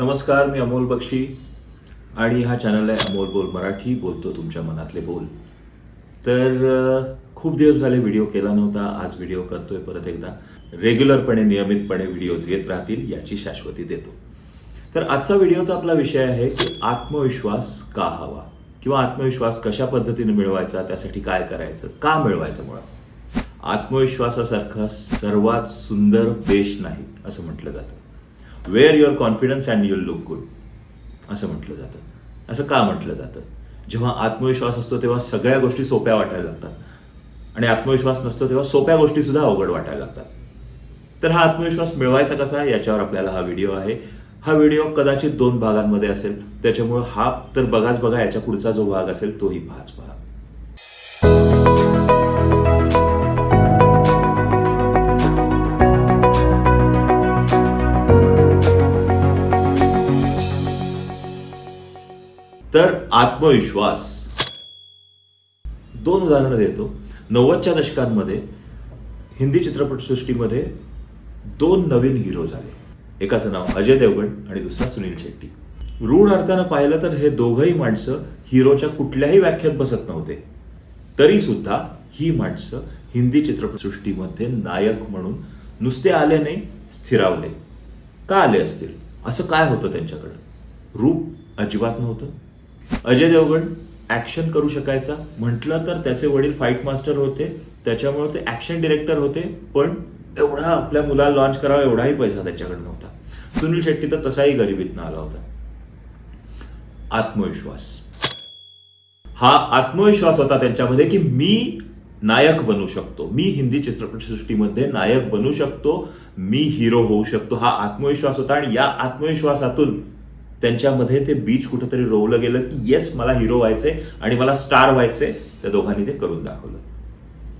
नमस्कार मी अमोल बक्षी आणि हा चॅनल आहे अमोल बोल मराठी. बोलतो तुमच्या मनातले बोल. तर खूप दिवस झाले व्हिडिओ केला नव्हता. आज व्हिडिओ करतोय परत एकदा. रेग्युलरपणे नियमितपणे व्हिडिओज येत राहतील याची शाश्वती देतो. तर आजचा व्हिडिओचा आपला विषय आहे की आत्मविश्वास का हवा? किंवा आत्मविश्वास कशा पद्धतीने मिळवायचा? त्यासाठी काय करायचं? का मिळवायचं मुळात? आत्मविश्वासासारखा सर्वात सुंदर देश नाही असं म्हटलं जातं. Wear your confidence and you'll look good असं म्हटलं जातं. असं का म्हटलं जातं? जेव्हा आत्मविश्वास असतो तेव्हा सगळ्या गोष्टी सोप्या वाटायला लागतात. आणि आत्मविश्वास नसतो तेव्हा सोप्या गोष्टी सुद्धा अवघड वाटायला लागतात. तर हा आत्मविश्वास मिळवायचा कसा याच्यावर आपल्याला हा व्हिडिओ आहे. हा व्हिडिओ कदाचित दोन भागांमध्ये असेल. त्याच्यामुळं हा तर बघाच बघा याच्या पुढचा जो भाग असेल तोही पाहाच पहा. तर आत्मविश्वास. दोन उदाहरणं देतो. नव्वदच्या दशकांमध्ये हिंदी चित्रपटसृष्टीमध्ये दोन नवीन हिरो झाले. एकाचं नाव अजय देवगण आणि दुसरा सुनील शेट्टी. रूढ अर्थानं पाहिलं तर हे दोघंही माणसं हिरोच्या कुठल्याही व्याख्यात बसत नव्हते. तरी सुद्धा ही माणसं हिंदी चित्रपटसृष्टीमध्ये नायक म्हणून नुसते आले नाही स्थिरावले. का आले असतील? असं काय होतं त्यांच्याकडं? रूप अजिबात नव्हतं. अजय देवगण ऍक्शन करू शकायचा. म्हटलं तर त्याचे वडील फाईट मास्टर होते. त्याच्यामुळे ते ऍक्शन डिरेक्टर होते. पण एवढा आपल्या मुलाला लॉन्च करावा एवढाही पैसा त्याच्याकडे नव्हता. सुनील शेट्टी तर तसाही गरिबीतनं आला होता. आत्मविश्वास. हा आत्मविश्वास होता त्यांच्यामध्ये की मी नायक बनू शकतो. मी हिंदी चित्रपटसृष्टीमध्ये नायक बनू शकतो. मी हिरो होऊ शकतो. हा आत्मविश्वास होता आणि या आत्मविश्वासातून त्यांच्यामध्ये ते बीच कुठेतरी रोवलं गेलं की येस मला हिरो व्हायचंय आणि मला स्टार व्हायचंय. त्या दोघांनी ते करून दाखवलं.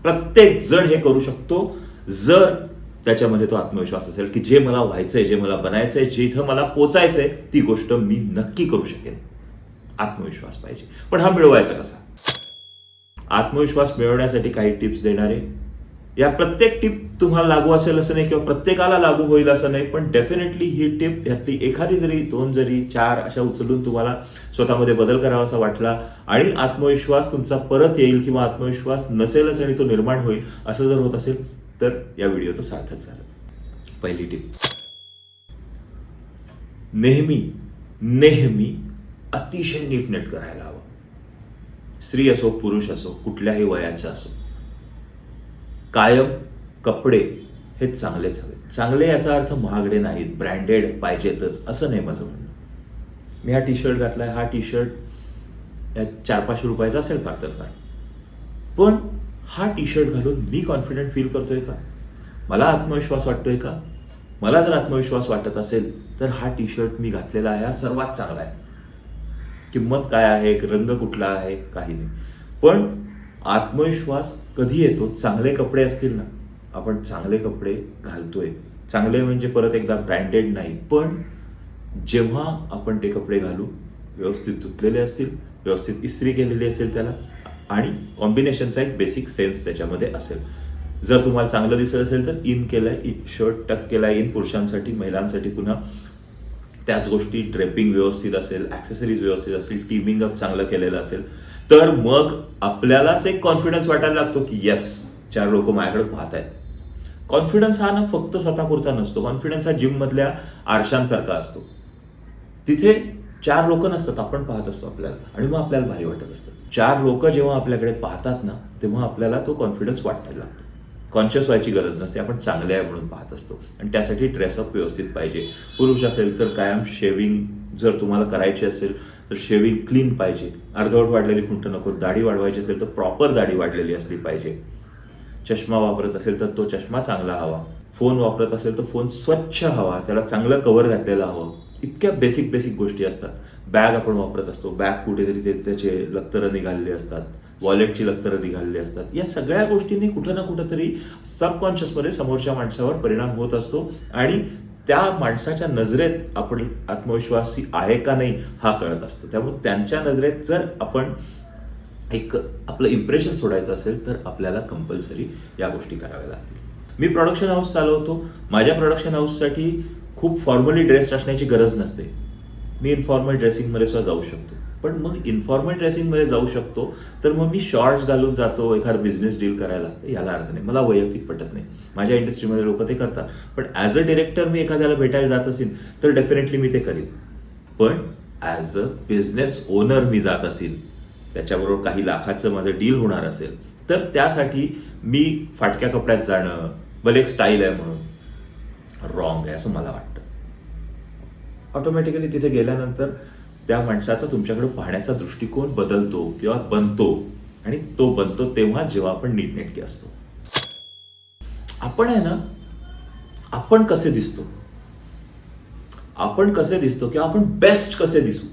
प्रत्येक जण हे करू शकतो जर त्याच्यामध्ये तो आत्मविश्वास असेल की जे मला व्हायचंय जे मला बनायचंय जिथं मला पोचायचंय ती गोष्ट मी नक्की करू शकेन. आत्मविश्वास पाहिजे. पण हा मिळवायचा कसा? आत्मविश्वास मिळवण्यासाठी काही टिप्स देणारे या प्रत्येक टिप तुम्हाला लागू असेल असं नाही किंवा प्रत्येकाला लागू होईल असं नाही पण डेफिनेटली ही टिप यातली एखादी जरी दोन जरी चार अशा उचलून तुम्हाला स्वतःमध्ये बदल करावासा वाटला आणि आत्मविश्वास तुमचा परत येईल किंवा आत्मविश्वास नसेलच आणि तो निर्माण होईल असं जर होत असेल तर या व्हिडिओचं सार्थक झालं. पहिली टिप. नेहमी नेहमी अतिशय नीटनेट करायला हवं. स्त्री असो पुरुष असो कुठल्याही वयाचा असो. कायम कपडे हे चांगलेच हवे. चांगले याचा अर्थ महागडे नाहीत ब्रँडेड पाहिजेतच असं नाही माझं म्हणणं. मी हा टी शर्ट घातला आहे हा टी शर्ट या चार पाचशे रुपयाचा असेल फार तर फार. पण हा टी शर्ट घालून मी कॉन्फिडंट फील करतोय का? मला आत्मविश्वास वाटतोय का? मला जर आत्मविश्वास वाटत असेल तर हा टी शर्ट मी घातलेला आहे हा सर्वात चांगला आहे. किंमत काय आहे रंग कुठला आहे काही नाही. पण आत्मविश्वास कधी येतो? चांगले कपडे असतील ना आपण चांगले कपडे घालतोय. चांगले म्हणजे परत एकदा ब्रँडेड नाही पण जेव्हा आपण ते कपडे घालू व्यवस्थित धुतलेले असतील व्यवस्थित इस्त्री केलेली असेल त्याला आणि कॉम्बिनेशनचा एक बेसिक सेन्स त्याच्यामध्ये असेल. जर तुम्हाला चांगलं दिसत असेल तर इन केलं इन शर्ट टक केला इन पुरुषांसाठी महिलांसाठी पुन्हा त्याच गोष्टी ड्रेपिंग व्यवस्थित असेल ऍक्सेसरीज व्यवस्थित असेल टीमिंग अप चांगलं केलेलं असेल तर मग आपल्यालाच एक कॉन्फिडन्स वाटायला लागतो की येस चार लोक माझ्याकडे पाहत आहेत कॉन्फिडन्स हा ना फक्त स्वतःपुरता नसतो. कॉन्फिडन्स हा जिम मधल्या आरशांसारखा असतो. तिथे चार लोक नसतात आपण पाहत असतो आपल्याला. आणि मग आपल्याला भारी वाटत असतं. चार लोक जेव्हा आपल्याकडे पाहतात ना तेव्हा आपल्याला तो कॉन्फिडन्स वाटायला लागतो. कॉन्शियस व्हायची गरज नसते आपण चांगले आहे म्हणून पाहत असतो. आणि त्यासाठी ड्रेसअप व्यवस्थित पाहिजे. पुरुष असेल तर कायम शेविंग जर तुम्हाला करायची असेल तर शेविंग क्लीन पाहिजे. अर्धवट वाढलेली खुंट नको दाढी वाढवायची असेल तर प्रॉपर दाढी वाढलेली असली पाहिजे. चष्मा वापरत असेल तर तो चष्मा चांगला हवा. फोन वापरत असेल तर फोन स्वच्छ हवा त्याला चांगलं कव्हर घातलेलं हवं. इतक्या बेसिक बेसिक गोष्टी असतात. बॅग आपण वापरत असतो. बॅग कुठेतरी ते त्याचे लक्तरं निघालेले असतात. वॉलेटची लक्तरं निघालेली असतात. या सगळ्या गोष्टींनी कुठं ना कुठंतरी सबकॉन्शियसमध्ये समोरच्या माणसावर परिणाम होत असतो आणि त्या माणसाच्या नजरेत आपण आत्मविश्वासी आहे का नाही हा कळत असतो. त्यामुळे त्यांच्या नजरेत जर आपण एक आपलं इम्प्रेशन सोडायचं असेल तर आपल्याला कंपल्सरी या गोष्टी कराव्या लागतील. मी प्रोडक्शन हाऊस चालवतो. माझ्या प्रोडक्शन हाऊससाठी खूप फॉर्मली ड्रेस असण्याची गरज नसते. मी इनफॉर्मल ड्रेसिंगमध्ये सुद्धा जाऊ शकतो. पण मग इन्फॉर्मल ड्रेसिंगमध्ये जाऊ शकतो. तर मग मी शॉर्ट्स घालून जातो एखादा बिझनेस डील करायला. याला अर्थ नाही. मला वैयक्तिक पटत नाही. माझ्या इंडस्ट्रीमध्ये लोक ते करतात. पण ॲज अ डिरेक्टर मी एखाद्याला भेटायला जात असेल तर डेफिनेटली मी ते करीन. पण ॲज अ बिझनेस ओनर मी जात असेल त्याच्याबरोबर काही लाखाचं माझं डील होणार असेल तर त्यासाठी मी फाटक्या कपड्यात जाणं भले एक स्टाईल आहे म्हणून रॉंग आहे असं मला वाटतं. ऑटोमॅटिकली तिथे गेल्यानंतर त्या माणसाचा तुमच्याकडे पाहण्याचा दृष्टिकोन बदलतो किंवा बनतो. आणि तो बनतो तेव्हा जेव्हा आपण नीटनेटके असतो. आपण आहे ना आपण कसे दिसतो? आपण कसे दिसतो किंवा आपण बेस्ट कसे दिसू?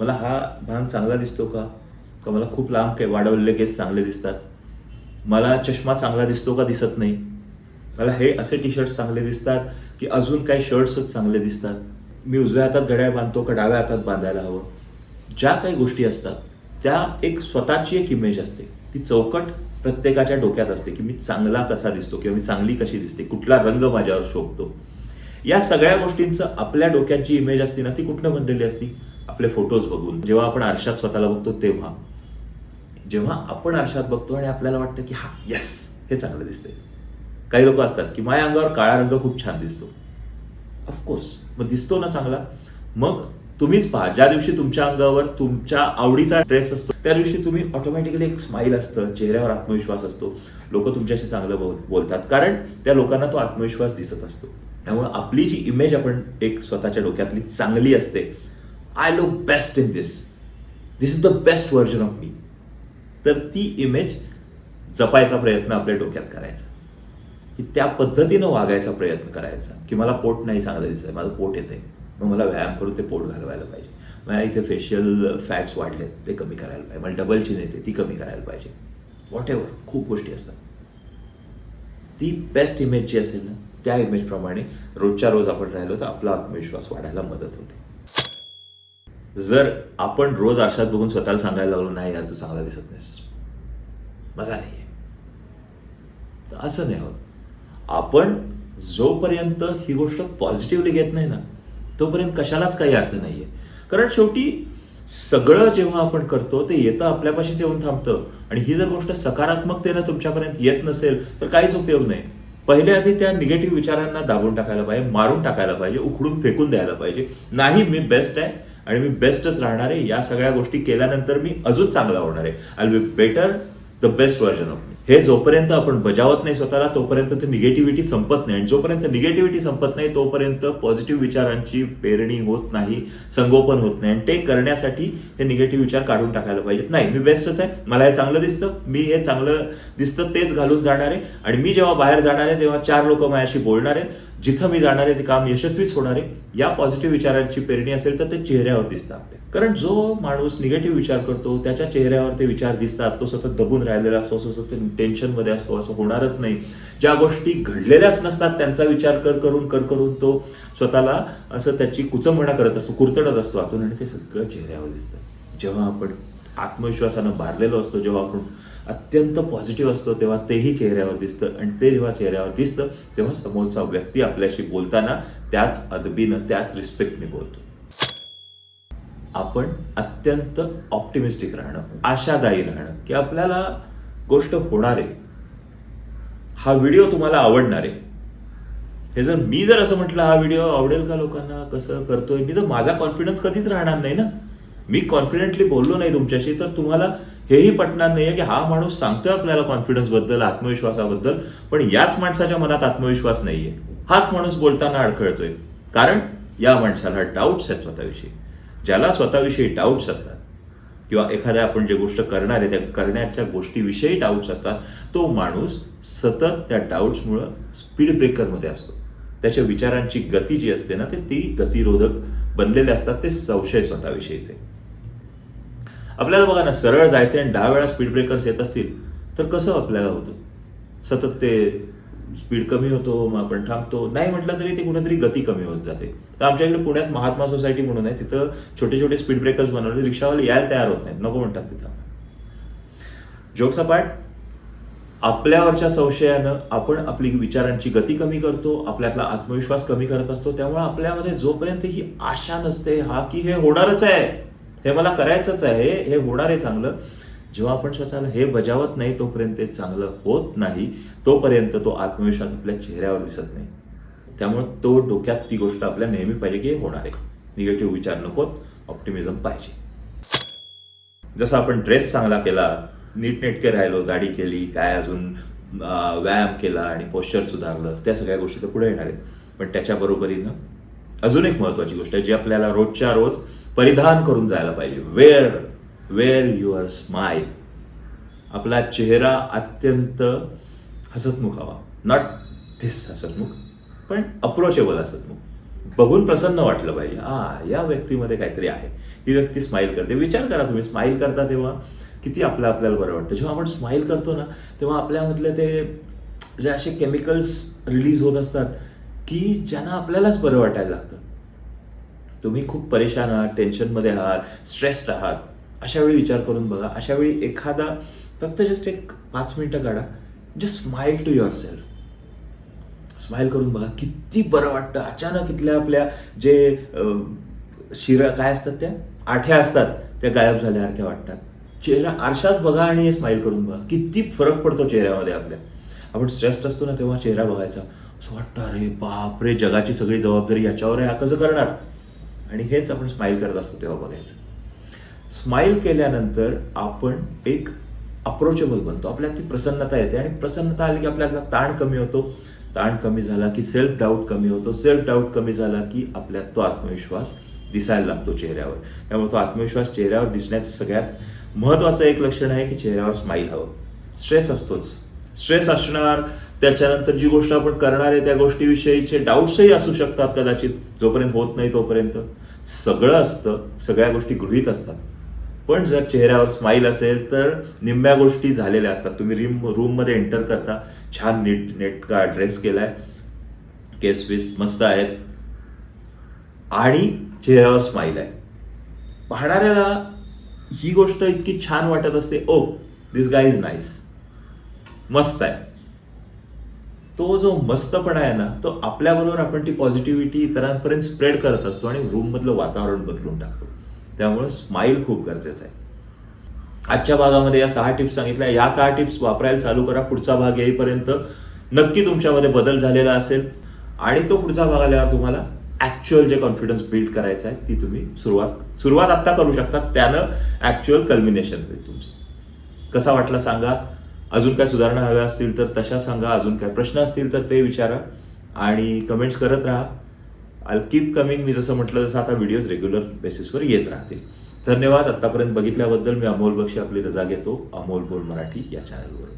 मला हा भाग चांगला दिसतो का? का मला खूप लांब के वाढवलेले केस चांगले दिसतात? मला चष्मा चांगला दिसतो का दिसत नाही? मला हे असे टी शर्ट्स चांगले दिसतात की अजून काही शर्ट्सच चांगले दिसतात? मी उजव्या हातात घड्याळ बांधतो का डाव्या हातात बांधायला हवं? ज्या काही गोष्टी असतात त्या एक स्वतःची एक इमेज असते. ती चौकट प्रत्येकाच्या डोक्यात असते की मी चांगला कसा दिसतो किंवा मी चांगली कशी दिसते कुठला रंग माझ्यावर शोभतो. या सगळ्या गोष्टींचं आपल्या डोक्यात जी इमेज असते ना ती कुठनं बनलेली असती? आपले फोटोज बघून. जेव्हा आपण आरशात स्वतःला बघतो तेव्हा. जेव्हा आपण आरशात बघतो आणि आपल्याला वाटतं की हा यस हे चांगलं दिसतंय. काही लोक असतात की माझ्या अंगावर काळा रंग खूप छान दिसतो. ऑफकोर्स मग दिसतो ना चांगला. मग तुम्हीच पहा ज्या दिवशी तुमच्या अंगावर तुमच्या आवडीचा ड्रेस असतो त्या दिवशी तुम्ही ऑटोमॅटिकली एक स्माईल असतं चेहऱ्यावर आत्मविश्वास असतो. लोक तुमच्याशी चांगलं बोल बोलतात. कारण त्या लोकांना तो आत्मविश्वास दिसत असतो. त्यामुळे आपली जी इमेज आपण एक स्वतःच्या डोक्यातली चांगली असते I look best in this this is the best version of me तर ती इमेज जपायचा प्रयत्न आपल्या डोक्यात करायचा. की त्या पद्धतीनं वागायचा प्रयत्न करायचा की मला पोट नाही चांगलं दिसतंय माझं पोट येते मग मला व्यायाम करून ते पोट घालवायला पाहिजे. मला इथे फेशियल फॅट्स वाढलेत ते कमी करायला पाहिजे. मला डबल चिन येते ती कमी करायला पाहिजे. वॉट एव्हर खूप गोष्टी असतात. ती बेस्ट इमेज जी असेल ना त्या इमेजप्रमाणे रोजच्या रोज आपण राहिलो तर आपला आत्मविश्वास वाढायला मदत होते. जर आपण रोज आरशात बघून स्वतःला सांगायला लागलो नाही यार तू चांगला दिसत नाहीस. मजा नाही तर असं नाही होत. आपण जोपर्यंत ही गोष्ट पॉझिटिव्हली घेत नाही ना तोपर्यंत कशालाच काही अर्थ नाहीये. कारण शेवटी सगळं जेव्हा आपण करतो ते येतं आपल्यापाशीच येऊन थांबतं. आणि ही जर गोष्ट सकारात्मकतेनं तुमच्यापर्यंत येत नसेल तर काहीच उपयोग नाही. पहिले आधी त्या निगेटिव्ह विचारांना दाबून टाकायला पाहिजे मारून टाकायला पाहिजे उखडून फेकून द्यायला पाहिजे. नाही मी बेस्ट आहे आणि मी बेस्टच राहणार आहे. या सगळ्या गोष्टी केल्यानंतर मी अजून चांगला होणार आहे. I be better the best version of me हे जोपर्यंत आपण बजावत नाही स्वतःला तोपर्यंत ते निगेटिव्हिटी संपत नाही. आणि जोपर्यंत निगेटिव्हिटी संपत नाही तोपर्यंत पॉझिटिव्ह विचारांची पेरणी होत नाही संगोपन होत नाही. आणि ते करण्यासाठी हे निगेटिव्ह विचार काढून टाकायला पाहिजेत. नाही मी बेस्टच आहे. मला हे चांगलं दिसतं. मी हे चांगलं दिसतं तेच घालून जाणार आहे. आणि मी जेव्हा बाहेर जाणार आहे तेव्हा चार लोक माझ्याशी बोलणार आहेत. जिथं मी जाणार आहे ते काम यशस्वीच होणार आहे. या पॉझिटिव्ह विचारांची पेरणी असेल तर ते चेहऱ्यावर दिसतं आपल्या कारण जो माणूस निगेटिव्ह विचार करतो त्याच्या चेहऱ्यावर ते विचार दिसतात तो सतत दबून राहिलेला असतो सतत टेन्शनमध्ये असतो असं होणारच नाही. ज्या गोष्टी घडलेल्याच नसतात त्यांचा विचार कर करून कर करून तो स्वतःला असं त्याची कुचंबणा करत असतो कुरतडत असतो आतून आणि ते सगळं चेहऱ्यावर दिसतं. जेव्हा आपण आत्मविश्वासानं भारलेलो असतो जेव्हा आपण अत्यंत पॉझिटिव्ह असतो तेव्हा तेही चेहऱ्यावर दिसतं आणि ते जेव्हा चेहऱ्यावर दिसतं तेव्हा समोरचा व्यक्ती आपल्याशी बोलताना त्याच अदबीनं त्याच रिस्पेक्टने बोलतो. आपण अत्यंत ऑप्टिमिस्टिक राहणं आशादायी राहणं की आपल्याला गोष्ट होणार आहे हा व्हिडिओ तुम्हाला आवडणार. आहे हे जर मी जर असं म्हटलं हा व्हिडिओ आवडेल का लोकांना? कसं करतोय? मी तर माझा कॉन्फिडन्स कधीच राहणार नाही ना. मी कॉन्फिडेंटली बोललो नाही तुमच्याशी तर तुम्हाला हेही पटणार नाहीये की हा माणूस सांगतोय आपल्याला कॉन्फिडन्सबद्दल आत्मविश्वासाबद्दल पण याच माणसाच्या मनात आत्मविश्वास नाहीये. हाच माणूस बोलताना अडखळतोय. कारण या माणसाला डाऊट्स आहेत स्वतःविषयी. ज्याला स्वतःविषयी डाऊट्स असतात किंवा एखाद्या आपण जे गोष्ट करणार आहे त्या करण्याच्या गोष्टीविषयी डाऊट्स असतात तो माणूस सतत त्या डाऊट्समुळं स्पीड ब्रेकरमध्ये असतो. त्याच्या विचारांची गती जी असते ना ते ती गतिरोधक बनलेले असतात ते संशय स्वतःविषयीचे. आपल्याला बघा ना सरळ जायचे आणि दहा वेळा स्पीड ब्रेकर्स येत असतील तर कसं आपल्याला होतं? सतत ते स्पीड कमी होतो मग आपण थांबतो. नाही म्हटलं तरी ते कुठेतरी गती कमी होत जाते. तर आमच्या इकडे पुण्यात महात्मा सोसायटी म्हणून आहे तिथं छोटे छोटे स्पीड ब्रेकर्स बनवले. रिक्षावाले यायला तयार होत नाहीत. नको म्हणतात तिथं. जोक पाठ आपल्यावरच्या संशयानं आपण आपली विचारांची गती कमी करतो आपल्यातला आत्मविश्वास कमी करत असतो. त्यामुळे आपल्यामध्ये जोपर्यंत ही आशा नसते हा की हे होणारच आहे हे मला करायचंच आहे हे होणार आहे चांगलं जेव्हा आपण स्वतःला हे बजावत नाही तोपर्यंत ते चांगलं होत नाही तोपर्यंत तो आत्मविश्वास आपल्या चेहऱ्यावर दिसत नाही. त्यामुळे तो डोक्यात ती गोष्ट आपल्या नेहमी पाहिजे की हे होणार आहे. निगेटिव्ह विचार नकोत ऑप्टिमिझम पाहिजे. जसं आपण ड्रेस चांगला केला नीटनेटके राहिलो दाढी केली काय अजून व्यायाम केला आणि पोश्चर सुधारलं त्या सगळ्या गोष्टी तर पुढे येणार आहेत. पण त्याच्या बरोबरीनं अजून एक महत्वाची गोष्ट आहे जी आपल्याला रोजच्या रोज परिधान करून जायला पाहिजे. वेअर वेअर युअर स्माईल आपला चेहरा अत्यंत हसतमुख हवा. नॉट धिस हसतमुख पण अप्रोचेबल हसतमुख. बघून प्रसन्न वाटलं पाहिजे. हा या व्यक्तीमध्ये काहीतरी आहे. ही व्यक्ती स्माईल करते. विचार करा तुम्ही स्माईल करता तेव्हा किती आपलं आपल्याला बरं वाटतं. जेव्हा आपण स्माईल करतो ना तेव्हा आपल्यामधले ते जे असे केमिकल्स रिलीज होत असतात की ज्यांना आपल्यालाच बरं वाटायला लागतं. तुम्ही खूप परेशान आहात टेन्शनमध्ये आहात स्ट्रेस्ड आहात. अशा वेळी विचार करून बघा. अशा वेळी एखादा फक्त जस्ट एक पाच मिनटं काढा. Just smile to yourself smile करून बघा. किती बरं वाटतं. अचानक इथल्या आपल्या जे शिरा काय असतात त्या? आठ्या असतात. त्या गायब झाल्यासारख्या वाटतात. चेहरा आरशात बघा आणि स्माईल करून बघा. किती फरक पडतो चेहऱ्यामध्ये आपल्या. आपण स्ट्रेस्ड असतो ना तेव्हा चेहरा बघायचा. असं वाटतं अरे बापरे! जगाची सगळी जबाबदारी याच्यावर आहे. हा कसं करणार? आणि हेच आपण स्माईल करत असतो तेव्हा बघायचं. स्माईल केल्यानंतर आपण एक अप्रोचेबल बनतो. आपल्यात ती प्रसन्नता येते आणि प्रसन्नता आली की आपल्याला ताण कमी होतो. ताण कमी झाला की सेल्फ डाऊट कमी होतो. सेल्फ डाऊट कमी झाला की आपल्यात तो आत्मविश्वास दिसायला लागतो चेहऱ्यावर. त्यामुळे तो आत्मविश्वास चेहऱ्यावर दिसण्याचं सगळ्यात महत्त्वाचं एक लक्षण आहे की चेहऱ्यावर स्माईल हवं. स्ट्रेस असतोच. स्ट्रेस असणार त्याच्यानंतर जी गोष्ट आपण करणार आहे त्या गोष्टीविषयीचे डाऊट्सही असू शकतात कदाचित. जोपर्यंत होत नाही तोपर्यंत. सगळं असतं. सगळ्या गोष्टी गृहीत असतात. पण जर चेहऱ्यावर स्माईल असेल तर निम्म्या गोष्टी झालेल्या असतात. तुम्ही रिम रूममध्ये एंटर करता. छान नीट नेट का ड्रेस केलाय. केस बीस मस्त आहेत. आणि चेहऱ्यावर स्माईल आहे. पाहणाऱ्याला ही गोष्ट इतकी छान वाटत असते ओ दिस गाय इज नाईस मस्त आहे. तो जो मस्तपणा आहे ना तो आपल्याबरोबर आपण ती पॉझिटिव्हिटी इतरांपर्यंत स्प्रेड करत असतो आणि रूम मधलं वातावरण बदलून टाकतो. त्यामुळं स्माईल खूप गरजेचं आहे. आजच्या भागामध्ये या सहा टिप्स सांगितल्या. या सहा टिप्स वापरायला चालू करा. पुढचा भाग येईपर्यंत नक्की तुमच्यामध्ये बदल झालेला असेल आणि तो पुढचा भाग आल्यावर तुम्हाला ॲक्च्युअल जे कॉन्फिडन्स बिल्ड करायचं आहे ती तुम्ही सुरुवात सुरुवात आत्ता करू शकता. त्यानं ॲक्च्युअल कल्मिनेशन होईल तुमचं. कसा वाटला सांगा. अजून काय सुधारणा हव्या असतील तर तशा सांगा. अजून काय प्रश्न असतील तर ते विचारा. आणि कमेंट्स करत राहा. आल कीप कमिंग मी जसं म्हटलं तसं आता व्हिडिओज रेग्युलर बेसिसवर येत राहतील. धन्यवाद. आत्तापर्यंत बघितल्याबद्दल मी अमोल बक्षी आपली रजा घेतो. अमोल बोल मराठी या चॅनलवर